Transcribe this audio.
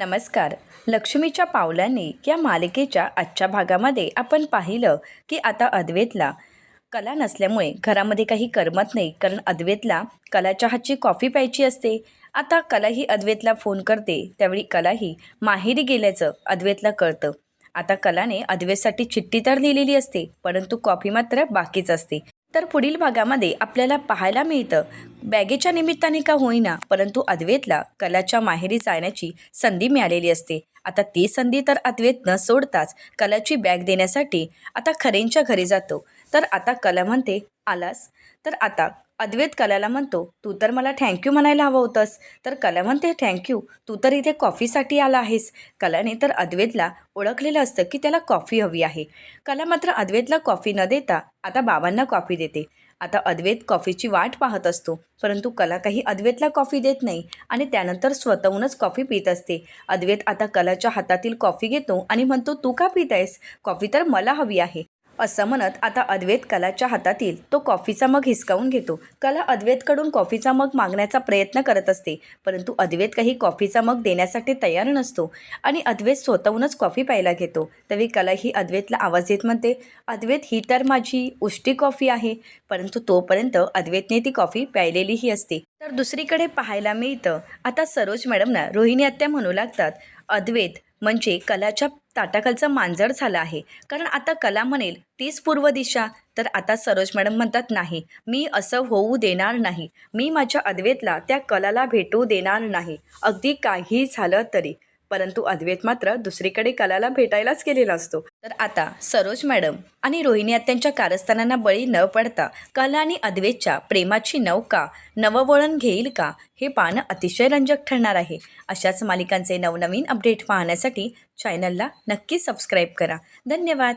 नमस्कार. लक्ष्मीच्या पावलांनी या मालिकेच्या आजच्या भागामध्ये आपण पाहिलं की आता अद्वैतला कला नसल्यामुळे घरामध्ये काही करमत नाही कारण अद्वैतला कला चहाची कॉफी प्यायची असते. आता कलाही अद्वेतला अद्वैतला फोन करते त्यावेळी कलाही माहेरी गेल्याचं अद्वैतला कळतं. आता कलाने अद्वैतसाठी चिठ्ठी तर लिहिलेली असते परंतु कॉफी मात्र बाकीच असते. तर पुढील भागामध्ये आपल्याला पाहायला मिळतं. बॅगेच्या निमित्ताने का होईना परंतु अद्वैतला कलाच्या माहेरी जाण्याची संधी मिळालेली असते. आता ती संधी तर अद्वैत न सोडताच कलाची बॅग देण्यासाठी आता खरेंच्या घरी जातो. तर आता कला म्हणते आलास? तर आता अद्वैत कलाला म्हणतो तू तर मला थँक्यू म्हणायला हवं होतंस. तर कला म्हणते थँक्यू तू तर इथे कॉफीसाठी आला आहेस. कलाने तर अद्वैतला ओळखलेलं असतं की त्याला कॉफी हवी आहे. कला मात्र अद्वैतला कॉफी न देता आता बाबांना कॉफी देते. आता अद्वैत कॉफीची वाट पाहत असतो परंतु कला काही अद्वैतला कॉफी देत नाही आणि त्यानंतर स्वतःहूनच कॉफी पित असते. अद्वैत आता कलाच्या हातातील कॉफी घेतो आणि म्हणतो तू का पित आहेस? कॉफी तर मला हवी आहे. असं म्हणत आता अद्वैत कलाच्या हातातील तो कॉफीचा मग हिसकावून घेतो. कला अद्वैतकडून कॉफीचा मग मागण्याचा प्रयत्न करत असते. परंतु अद्वैत काही कॉफीचा मग देण्यासाठी तयार नसतो आणि अद्वैत स्वतःहूनच कॉफी प्यायला घेतो. तरी कला ही अद्वैतला आवाज येत म्हणते अद्वैत ही तर माझी उष्टी कॉफी आहे. परंतु तोपर्यंत अद्वैतने ती कॉफी प्यायलेलीही असते. तर दुसरीकडे पाहायला मिळतं. आता सरोज मॅडमना रोहिणी आत्या म्हणू लागतात अद्वैत म्हणजे कलाच्या ताटाखालचं मांजर झालं आहे. कारण आता कला म्हणेल तीच पूर्व दिशा. तर आता सरोज मॅडम म्हणतात नाही मी असं होऊ देणार नाही. मी माझ्या अद्वेतला त्या कलाला भेटू देणार नाही. अगदी काही झालं तरी. परंतु अद्वैत मात्र दुसरीकडे कलाला भेटायलाच गेलेला असतो. तर आता सरोज मॅडम आणि रोहिणी आत्यांच्या कारस्थानांना बळी न पडता कला आणि अद्वैतच्या प्रेमाची नौका नववळण घेईल का हे पाहणं अतिशय रंजक ठरणार आहे. अशाच मालिकांचे नवनवीन अपडेट पाहण्यासाठी चॅनलला नक्की सबस्क्राईब करा. धन्यवाद.